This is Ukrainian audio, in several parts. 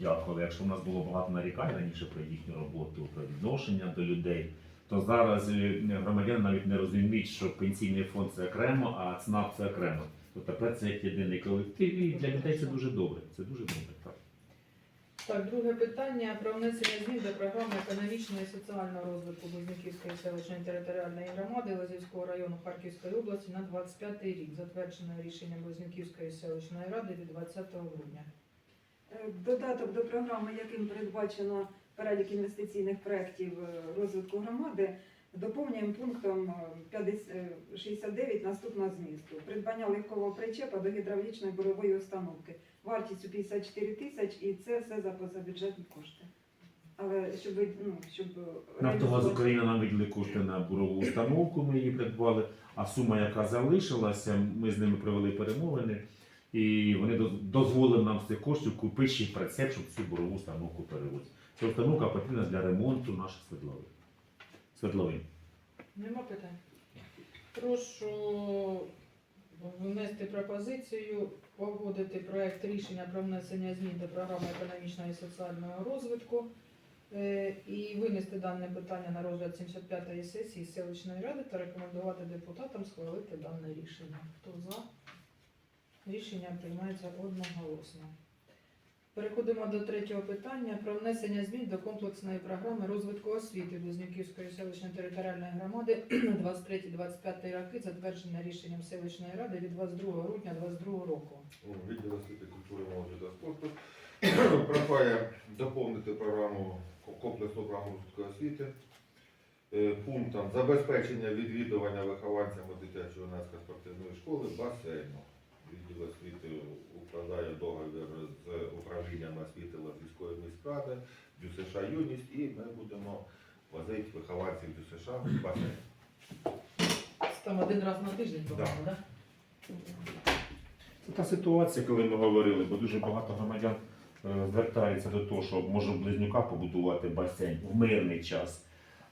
дякували. Якщо в нас було багато нарікань раніше про їхню роботу, про відношення до людей, то зараз е, громадяни навіть не розуміють, що пенсійний фонд це окремо, а ЦНАП це окремо. То тепер це єдиний колектив, і для людей це дуже добре. Це дуже добре. Так. Так, друге питання про внесення змін до програми економічного і соціального розвитку Близнюківської селищної територіальної громади Лозівського району Харківської області на 25 рік, затверджене рішенням Близнюківської селищної ради від 20 грудня. Е, Додаток до програми, яким передбачено перелік інвестиційних проєктів е, розвитку громади, доповнюємо пунктом е, 50 е, 69 наступного змісту. Придбання легкового причепа до гідравлічної бурової установки вартістю 54 тисяч і це все за позабюджетні кошти. Але щоб ну, щоб Нафтогаз Україна нам виділи кошти на бурову установку, ми її придбали. А сума, яка залишилася, ми з ними провели перемовини, і вони доз- дозволили нам з цих коштів купити ще прицеп, щоб цю бурову установку перевозити. Ця установка потрібна для ремонту наших свердловин. Свердловин. Нема питань. Прошу внести пропозицію погодити проект рішення про внесення змін до програми економічного і соціального розвитку е, і винести дане питання на розгляд 75-ї сесії селищної ради та рекомендувати депутатам схвалити дане рішення. Хто за? Рішення приймається одноголосно. Переходимо до третього питання про внесення змін до комплексної програми розвитку освіти Близнюківської селищної територіальної громади 23-25 роки, затверджене рішенням селищної ради від 22 грудня 2022 року. Відділ освіти культури молоді та спорту прохає доповнити програму комплексну програму розвитку освіти е, пунктом забезпечення відвідування вихованцями дитячої юнацької спортивної школи басейну. Відділ освіти укладає договір з управлінням освіти Латвійської міськради, ДЮСШ Юність, і ми будемо возити вихованців ДЮСШ в басейн. Там один раз на тиждень, по-моєму, да? Це та ситуація, коли ми говорили, бо дуже багато громадян е, звертаються до того, що може в близнюка побудувати басейн в мирний час.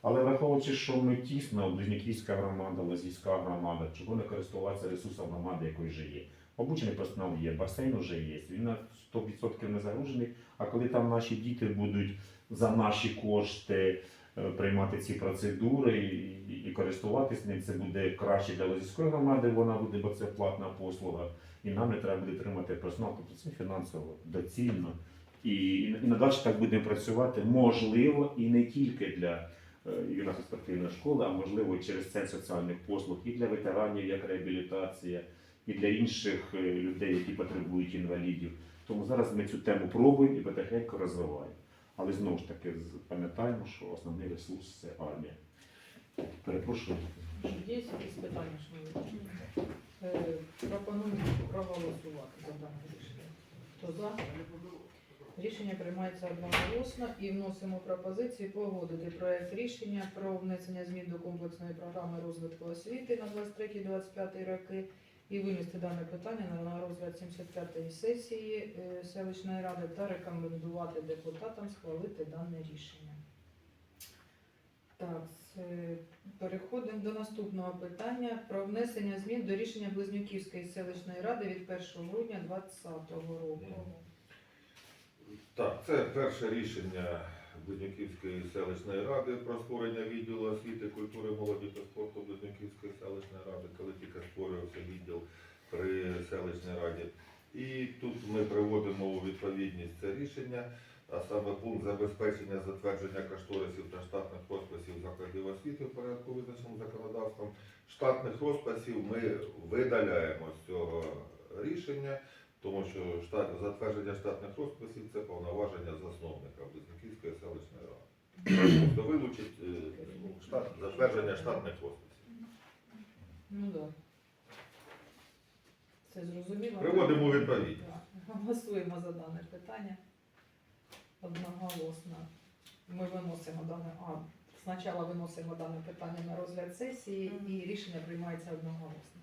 Але враховуючи, що ми тісно, Близнюківська громада, Лазівська громада, чого не користуватися ресурсом громади, якої вже є. Обучений персонал є, басейн вже є, він на 100% не загружений. А коли там наші діти будуть за наші кошти е, приймати ці процедури і, і користуватись ним, це буде краще для Лазівської громади, вона буде, бо це платна послуга. І нам не треба буде тримати персонал, тобто це фінансово доцільно. І, і, і надалі так будемо працювати, можливо, і не тільки для е, юнацької спортивної школи, а можливо через центр соціальних послуг, і для ветеранів як реабілітація, і для інших е, людей, які потребують інвалідів. Тому зараз ми цю тему пробуємо і потихеньку розвиваємо. Але знову ж таки пам'ятаємо, що основний ресурс це армія. Перепрошую. Є якісь питання, що ви? Е, Пропоную проголосувати за дане рішення. Хто за? Рішення приймається одноголосно і вносимо пропозиції погодити проект рішення про внесення змін до комплексної програми розвитку освіти на 23-25 роки і винести дане питання на розгляд 75-ї сесії е, селищної ради та рекомендувати депутатам схвалити дане рішення. Так, переходимо до наступного питання про внесення змін до рішення Близнюківської селищної ради від 1 грудня 2020 року. Так, це перше рішення Близнюківської селищної ради про створення відділу освіти, культури, молоді та спорту Близнюківської селищної ради, коли тільки створювався відділ при селищній раді. І тут ми приводимо у відповідність це рішення, а саме пункт забезпечення затвердження кошторисів та штатних розписів закладів освіти в порядку визначеному законодавством. Штатних розписів ми видаляємо з цього рішення. Тому що штат, затвердження штатних розписів це повноваження засновника Близнюківської селищної ради. Тобто вилучить е, штат, затвердження штатних розписів. Ну так. Да. Це зрозуміло. Приводимо у відповідь. Голосуємо за дане питання. Одноголосно. Ми виносимо дане. А, спочатку виносимо дане питання на розгляд сесії і рішення приймається одноголосно.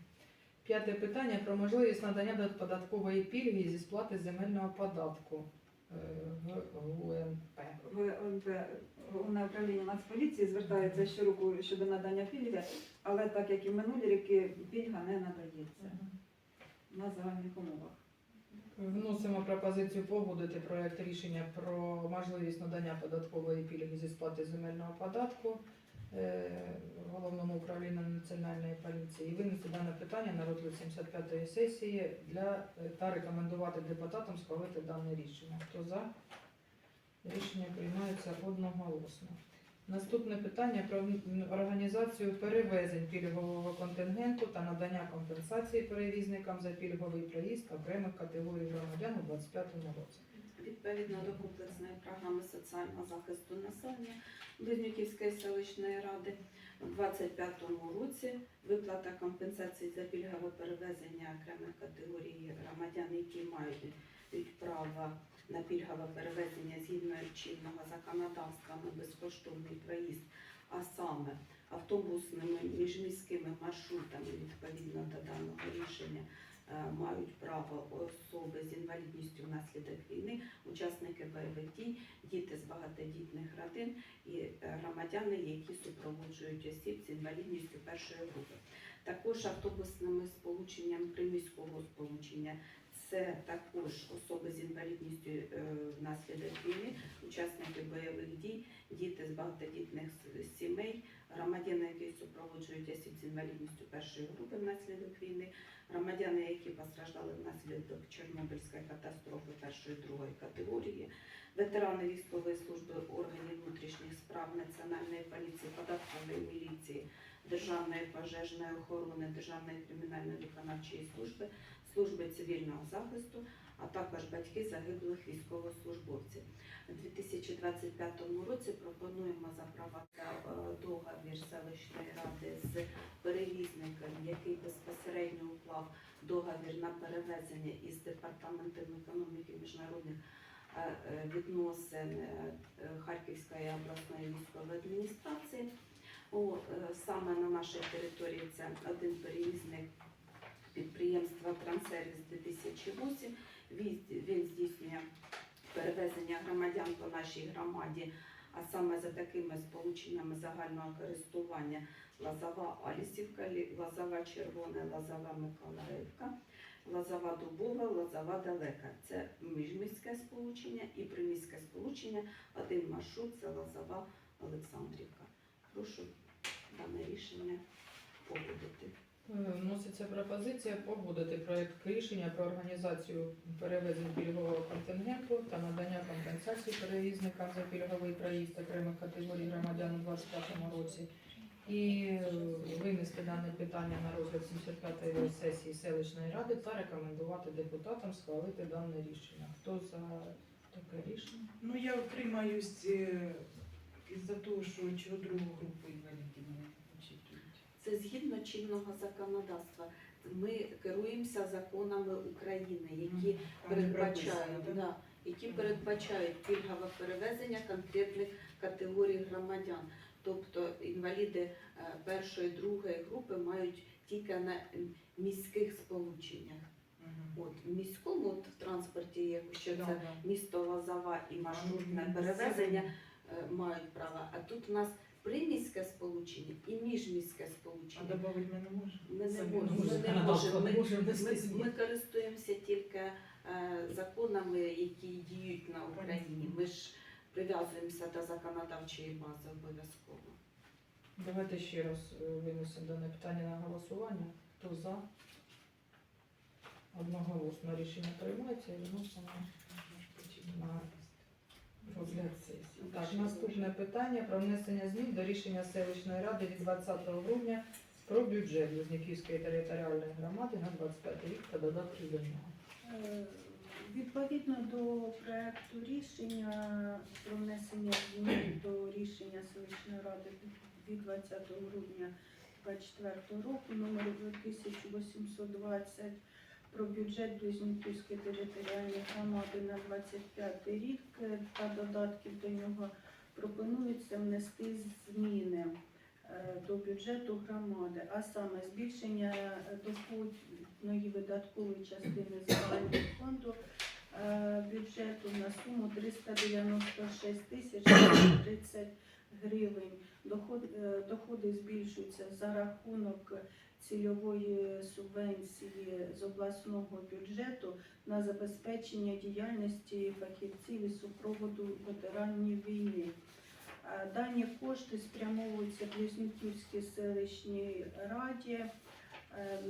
П'яте питання про можливість надання податкової пільги зі сплати земельного податку е, в УМП. в ОНП Головне управління Нацполіції звертається щороку щодо надання пільги, але так як і в минулі роки пільга не надається на загальних умовах. Вносимо пропозицію погодити проект рішення про можливість надання податкової пільги зі сплати земельного податку е, головному управлінню національної поліції і винести дане питання на розгляд 75-ї сесії для е, та рекомендувати депутатам схвалити дане рішення. Хто за? Рішення приймається одноголосно. Наступне питання про організацію перевезень пільгового контингенту та надання компенсації перевізникам за пільговий проїзд окремих категорій громадян у 2025 році. Відповідно до комплексної програми соціального захисту населення Близнюківської селищної ради у 2025 році. Виплата компенсації за пільгове перевезення окремих категорій громадян, які мають право на пільгове перевезення згідно чинного законодавства на безкоштовний проїзд, а саме автобусними міжміськими маршрутами відповідно до даного рішення мають право особи з інвалідністю внаслідок війни, учасники бойових дій, діти з багатодітних родин і е, громадяни, які супроводжують осіб з інвалідністю першої групи. Також автобусними сполученням приміського сполучення. Це також особи з інвалідністю е, внаслідок війни, учасники бойових дій, діти з багатодітних сімей, які осіб з інвалідністю першої групи внаслідок війни, громадяни, які постраждали внаслідок Чорнобильської катастрофи першої другої категорії, ветерани військової служби органів внутрішніх справ Національної поліції, податкової міліції, Державної пожежної охорони, Державної кримінальної виконавчої служби, служби цивільного захисту, а також батьки загиблих військовослужбовців. У 2025 році пропонуємо запровадити е, договір селищної ради з перевізником, який безпосередньо уклав договір на перевезення із департаментом економіки міжнародних е, е, відносин Харківської обласної військової адміністрації. О, саме на нашій території це один перевізник підприємства Трансервіс 2008. Він, здійснює перевезення громадян по нашій громаді, а саме за такими сполученнями загального користування Лазова Алісівка, Лазова Червона, Лазова Миколаївка, Лазова Дубова, Лазова Далека. Це міжміське сполучення і приміське сполучення. Один маршрут це Лазова Олександрівка. Прошу дане рішення погодити. Е, Вноситься пропозиція погодити проект рішення про організацію перевезень пільгового контингенту та надання компенсації перевізникам за пільговий проїзд окремих категорій громадян у 2025 році і е, винести дане питання на розгляд 75-ї сесії селищної ради та рекомендувати депутатам схвалити дане рішення. Хто за таке рішення? Ну, я утримаюсь е, із-за того, що чого другу групу інвалідів. Це згідно чинного законодавства. Ми керуємося законами України, які передбачають, да, які передбачають пільгове перевезення конкретних категорій громадян. Тобто інваліди е, першої, другої групи мають тільки на міських сполученнях. От в міському от, в транспорті, якщо це місто Лозова і маршрутне перевезення е, мають право. А тут у нас приміське сполучення і міжміське А сполучення. додати ми не можемо? Ми не Самі можемо. Ми не можемо. Ми, ми, ми користуємося тільки е, законами, які діють на Україні. Ми ж прив'язуємося до законодавчої бази обов'язково. Давайте ще раз е, винесемо дане питання на голосування. Хто за? Одноголосно рішення приймається і виносимо на розгляд сесії. Так, наступне питання про внесення змін до рішення селищної ради від 20 грудня про бюджет Близнюківської територіальної громади на 25 рік та додатки до нього. Е, Відповідно до проекту рішення про внесення змін до рішення селищної ради від 20 грудня 2024 року номер 2820 про бюджет Близнюківської територіальної громади на 25 рік е, та додатків до нього пропонується внести зміни е, до бюджету громади, а саме збільшення е, доходної видаткової частини загального фонду бюджету на суму 396 тисяч 30 гривень. Доход, доходи збільшуються за рахунок цільової субвенції з обласного бюджету на забезпечення діяльності фахівців із супроводу ветеранів війни. Е, Дані кошти спрямовуються Близнюківській селищній раді е,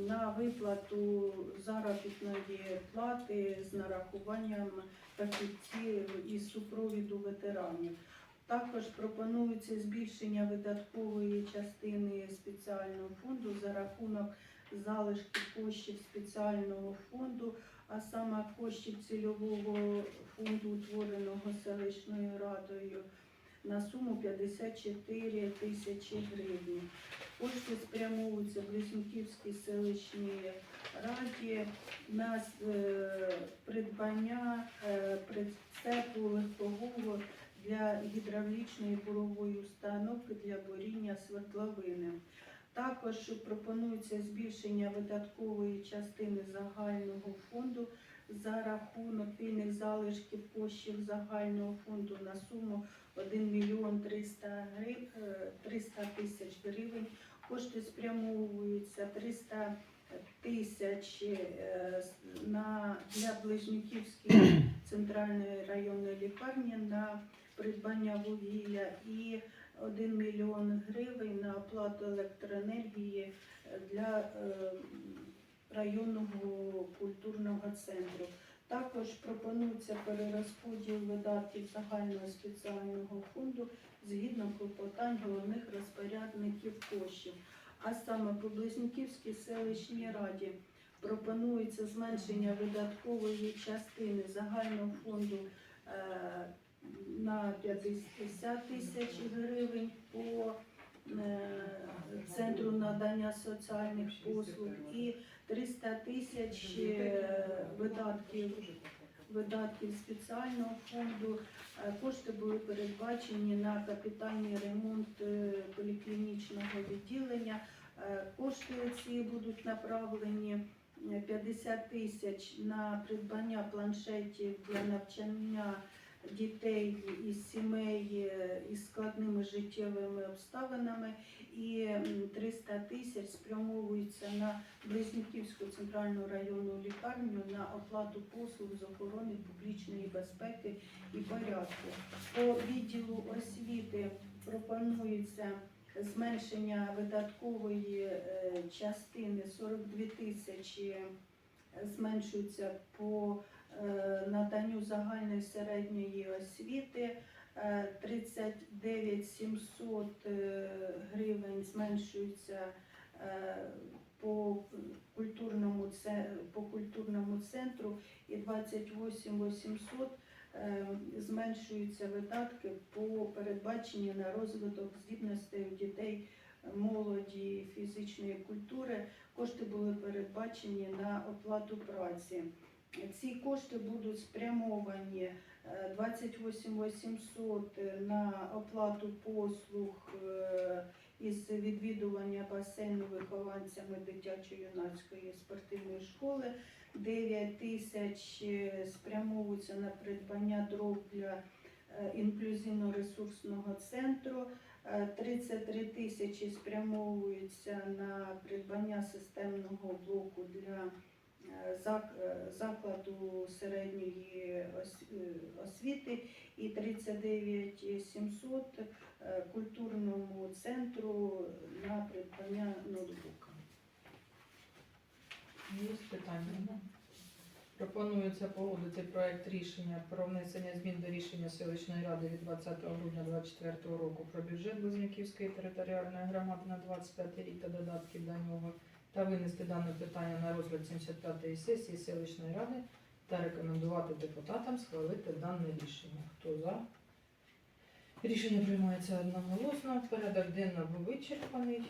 на виплату заробітної плати з нарахуванням фахівців із супровіду ветеранів. Також пропонується збільшення видаткової частини спеціального фонду за рахунок залишків коштів спеціального фонду, а саме коштів цільового фонду, утвореного селищною радою, на суму 54 тисячі гривень. Кошти спрямовуються в Близнюківській селищній раді на е, придбання е, прицепу легкового для гідравлічної бурової установки для боріння свердловини. Також пропонується збільшення видаткової частини загального фонду за рахунок вільних залишків коштів загального фонду на суму 1 мільйон 300 грив- е, 300 тисяч гривень. Кошти спрямовуються 300 тисяч е, на для Близнюківської центральної районної лікарні на придбання вугілля і 1 мільйон гривень на оплату електроенергії для е, районного культурного центру. Також пропонується перерозподіл видатків загального спеціального фонду згідно клопотань головних розпорядників коштів. А саме по Близнюківській селищній раді пропонується зменшення видаткової частини загального фонду е, на 50 тисяч гривень по е, центру надання соціальних послуг і 300 тисяч е, видатків видатків спеціального фонду. Е, Кошти були передбачені на капітальний ремонт поліклінічного відділення. Кошти ці будуть направлені е, 50 тисяч на придбання планшетів для навчання дітей із сімей із складними життєвими обставинами і м, 300 тисяч спрямовуються на Близнюківську центральну районну лікарню на оплату послуг з охорони публічної безпеки і порядку. По відділу освіти пропонується зменшення видаткової е, частини 42 тисячі е, зменшується по наданню загальної середньої освіти. Е, 39 700 е, гривень зменшується е, по культурному по культурному центру і 28 800 е, зменшуються видатки по передбаченню на розвиток здібностей у дітей, молоді, фізичної культури. Кошти були передбачені на оплату праці. Ці кошти будуть спрямовані е, 28 800 на оплату послуг е, із відвідування басейну вихованцями дитячо-юнацької спортивної школи. 9 тисяч е, спрямовуються на придбання дров для е, інклюзивно-ресурсного центру. Е, 33 тисячі спрямовуються на придбання системного блоку для е, е, закладу середньої е, освіти і 39 700 е, культурному центру на придбання ноутбука. Є питання? Пропонується погодити проект рішення про внесення змін до рішення селищної ради від 20 грудня 2024 року про бюджет Близнюківської територіальної громади на 25 рік та додатків до нього та винести дане питання на розгляд 75-ї сесії селищної ради та рекомендувати депутатам схвалити дане рішення. Хто за? Рішення приймається одноголосно. Порядок був вичерпаний.